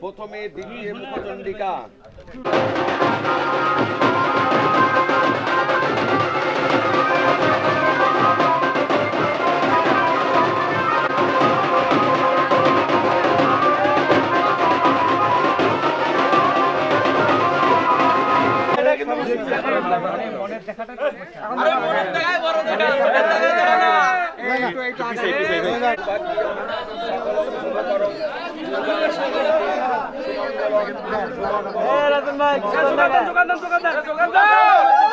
প্রথমে দ্বিতীয় মুখচন্ডিকা দোকানদার দোকানদার দোকানদার